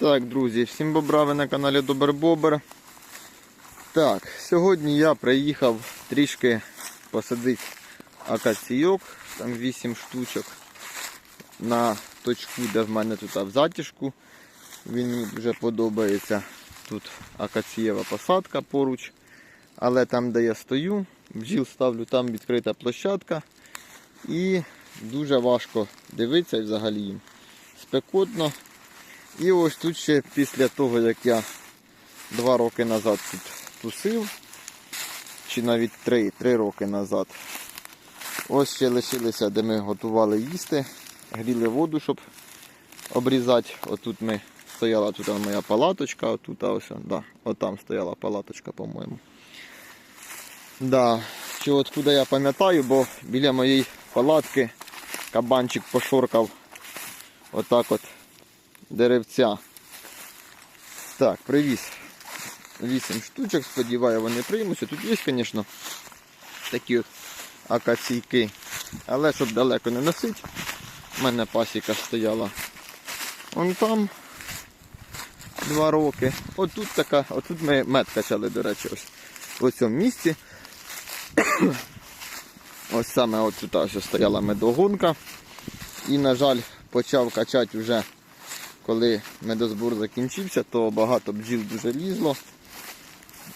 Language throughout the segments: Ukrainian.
Так, друзі, всім бобра, ви на каналі Добер Бобер. Так, сьогодні я приїхав трішки посадити акаційок, там 8 штучок на точку, де в мене тут в затяжку. Він мені дуже подобається. Тут акацієва посадка поруч. Але там, де я стою, бджіл ставлю, там відкрита площадка. І дуже важко дивитися і взагалі їм спекотно. І ось тут ще після того, як я два роки назад тут тусив, чи навіть три, три роки назад, ось ще лишилися, де ми готували їсти, гріли воду, щоб обрізати. Отут ми стояла тут моя палаточка, отут ось, да, отам стояла палаточка, по-моєму. Да. Чи от куди я пам'ятаю, бо біля моєї палатки кабанчик пошоркав отак от деревця. Так, привіз 8 штучок, сподіваюся, вони приймуться. Тут є, звісно, такі от акаційки. Але щоб далеко не носити, в мене пасіка стояла вон там два роки. Отут така, отут ми мед качали, до речі, ось в цьому місці. Ось саме от тут стояла медогонка. І, на жаль, почав качати вже, коли медозбор закінчився, то багато бджіл дуже лізло.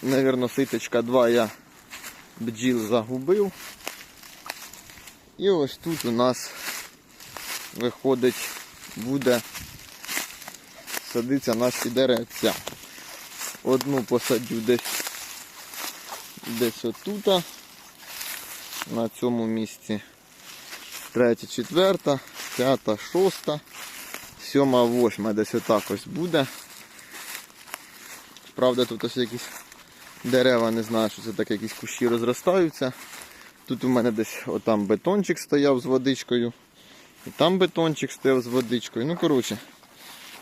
Навірно, ситочка 2 я бджіл загубив. І ось тут у нас виходить, буде садиться наші деревця. Одну посадю десь десь отут, на цьому місці. Третя, четверта, п'ята, шоста, сьома, восьма, десь отак ось буде. Правда, тут ось якісь дерева, не знаю, що це таке, якісь кущі розростаються. Тут у мене десь отам бетончик стояв з водичкою. І там бетончик стояв з водичкою. Ну, коротше,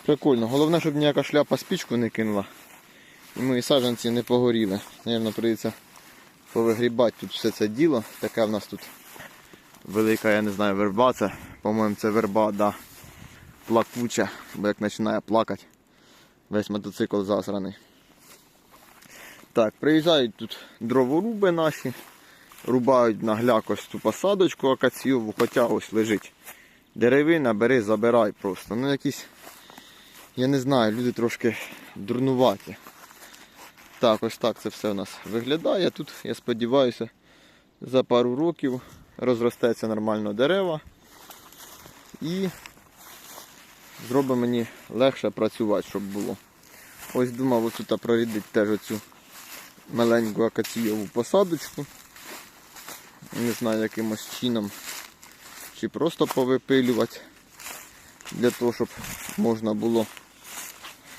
прикольно. Головне, щоб ніяка шляпа спічку не кинула. І мої саджанці не погоріли. Навірно, прийдеться повигрібати тут все це діло. Таке в нас тут велика, я не знаю, верба. Це, по-моєму, це верба, да. Плакуча, бо як починає плакати, весь мотоцикл засраний. Так, приїжджають тут дроворуби наші, рубають на гляк цю посадочку акацієву, хоча ось лежить деревина, бери, забирай просто. Ну якісь, я не знаю, люди трошки дурнуваті. Так, ось так це все у нас виглядає. Тут, я сподіваюся, за пару років розростеться нормально дерева і зробить мені легше працювати, щоб було. Ось думав ось тут теж оцю маленьку акацієву посадочку. Не знаю якимось чином. Чи просто повипилювати для того, щоб можна було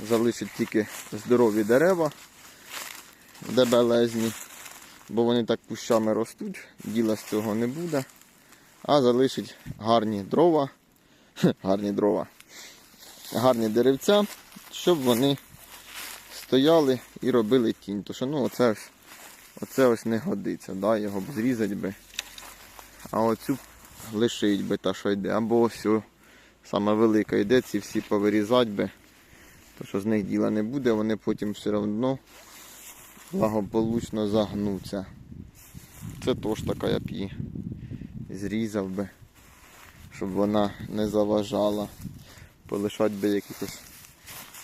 залишити тільки здорові дерева дебелезні, бо вони так кущами ростуть, діла з цього не буде. А залишить гарні дрова, гарні дрова, гарні деревця, щоб вони стояли і робили тінь. Тому що ну, оце, ось, оце ось не годиться, да? його б зрізати би. А оцю лишить би та, що йде. Або ось саме велика йде, ці всі повирізати би. То що з них діла не буде, вони потім все одно благополучно загнуться. Це теж така я б її зрізав би, щоб вона не заважала. Полишати би якихось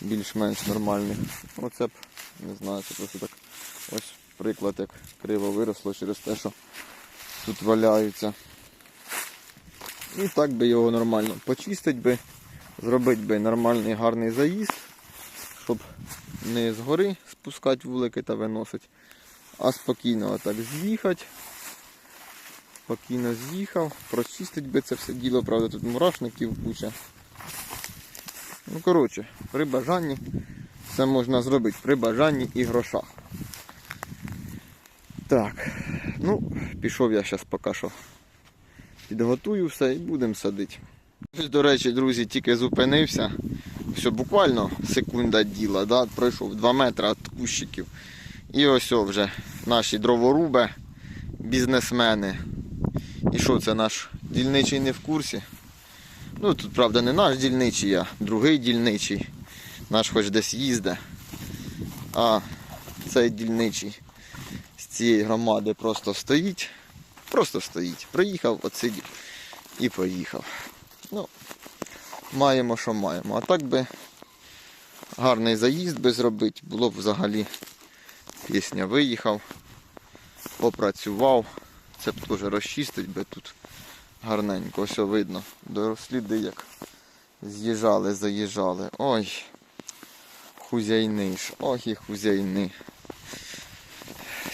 більш-менш нормальних. Оце б, не знаю, це просто так ось приклад, як криво виросло через те, що тут валяються. І так би його нормально почистити би, зробити би нормальний гарний заїзд, щоб не згори спускати вулики та виносити, а спокійно отак з'їхати. Спокійно з'їхав, прочистить би це все діло, правда тут мурашників куча. Ну, коротше, при бажанні це можна зробити, при бажанні і грошах. Так, ну, пішов я зараз поки що. Підготую все і будемо садити. До речі, друзі, тільки зупинився. Все, буквально секунда діла, да? пройшов 2 метри від кущиків. І ось вже наші дроворуби, бізнесмени. І що це наш дільничий не в курсі? Ну тут, правда, не наш дільничий, а другий дільничий. Наш хоч десь їзде. А цей дільничий з цієї громади просто стоїть. Просто стоїть. Приїхав, отсидів і поїхав. Ну, маємо, що маємо. А так би гарний заїзд би зробити, було б взагалі пісня виїхав, попрацював. Це б теж розчистить би тут гарненько, все видно. До сліди як з'їжджали, заїжджали. Ой, хузяйни ж, ох і хузяйни.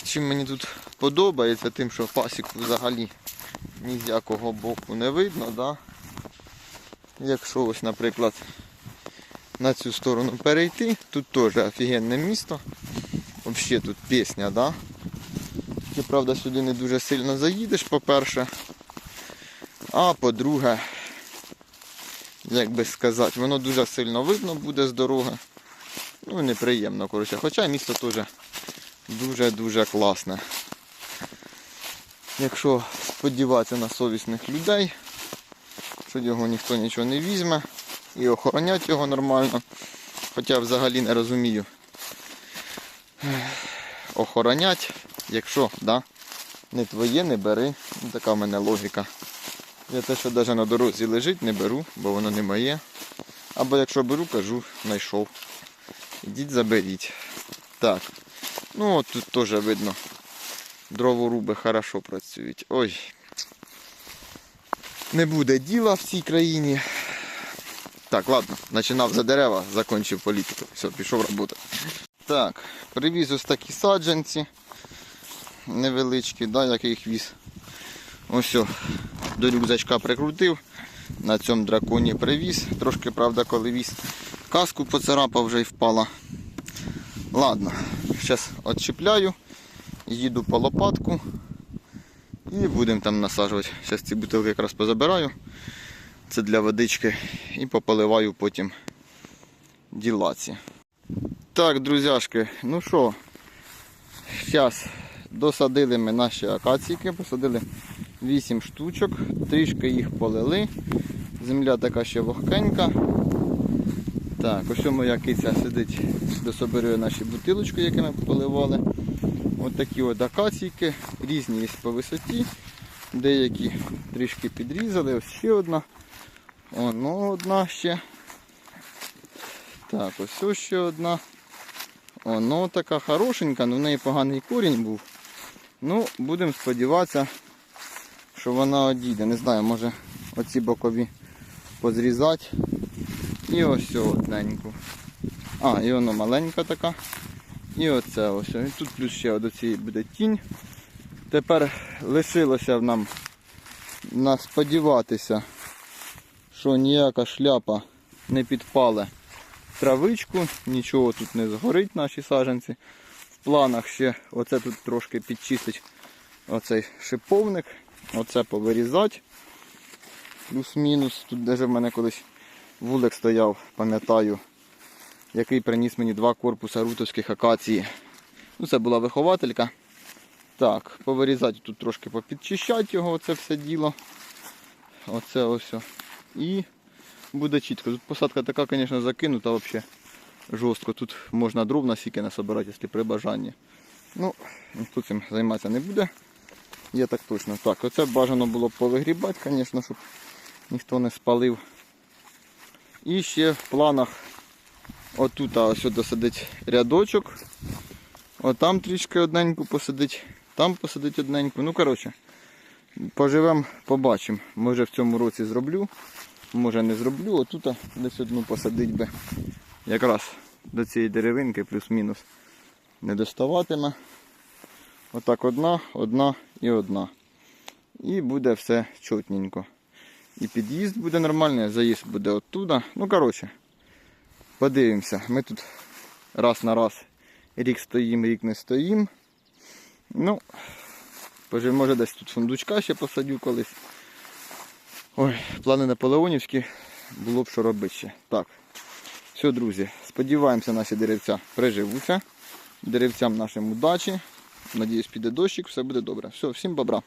Чим мені тут подобається, тим, що пасіку взагалі ні з якого боку не видно, да? Якщо ось, наприклад, на цю сторону перейти, тут теж офігенне місто. Взагалі тут пісня, да? Тільки, правда, сюди не дуже сильно заїдеш, по-перше. А по-друге, як би сказати, воно дуже сильно видно буде з дороги. Ну, неприємно, коротше. Хоча місто теж дуже-дуже класне. Якщо сподіватися на совісних людей, що його ніхто нічого не візьме і охоронять його нормально. Хоча взагалі не розумію. Охоронять, якщо, да, не твоє, не бери. Ну, така в мене логіка. Я те, що навіть на дорозі лежить, не беру, бо воно не моє. Або якщо беру, кажу, знайшов. Ідіть заберіть. Так. Ну от тут теж видно. Дроворуби хорошо працюють. Ой. Не буде діла в цій країні. Так, ладно, починав за дерева, закінчив політику. Все, пішов роботи. Так, привіз ось такі саджанці. Невеличкі, да, як я їх віз. Ось до рюкзачка прикрутив. На цьому драконі привіз. Трошки, правда, коли віз каску поцарапав вже й впала. Ладно, зараз відчіпляю, їду по лопатку і будемо там насаджувати. Зараз ці бутилки якраз позабираю. Це для водички і пополиваю потім ділаці. Так, друзяшки, ну що, зараз досадили ми наші акаційки, посадили 8 штучок, трішки їх полили. Земля така ще вогкенька. Так, ось моя киця сидить, дособирює наші бутилочки, які ми поливали. Ось такі от акаційки, різні є по висоті. Деякі трішки підрізали, ось ще одна. Оно одна ще. Так, ось ще одна. Оно така хорошенька, але в неї поганий корінь був. Ну, будемо сподіватися, що вона одійде. Не знаю, може оці бокові позрізати. І ось цю одненьку. А, і воно маленька така. І оце ось. І тут плюс ще до цієї буде тінь. Тепер лишилося нам на сподіватися, що ніяка шляпа не підпале травичку, нічого тут не згорить наші саженці. В планах ще оце тут трошки підчистить оцей шиповник, оце повирізати. Плюс-мінус. Тут даже в мене колись вулик стояв, пам'ятаю, який приніс мені два корпуса рутовських акації. Ну, Це була вихователька. Так, повирізати тут трошки попідчищати його, оце все діло. Оце ось. І буде чітко. Тут посадка така, звісно, закинута взагалі жорстко. Тут можна дров насіки насобирати, якщо при бажанні. Ну, ніхто цим займатися не буде. Я так точно. Так, оце бажано було повигрібати, звісно, щоб ніхто не спалив. І ще в планах отут ось досадить рядочок. Отам трішки одненьку посадить, там посадить одненьку. Ну, коротше, поживемо, побачимо. Може в цьому році зроблю, може не зроблю. Отут десь одну посадить би. Якраз до цієї деревинки плюс-мінус не доставатиме. Отак одна, одна і одна. І буде все чотненько. І під'їзд буде нормальний, заїзд буде оттуда. Ну, коротше, подивимося. Ми тут раз на раз рік стоїм, рік не стоїм. Ну, може десь тут фундучка ще посадю колись. Ой, плани наполеонівські, було б що робити ще. Так. Все, друзі, сподіваємося, наші деревця приживуться. Деревцям нашим удачі. Надіюсь, піде дощик, все буде добре. Все, всім бобра.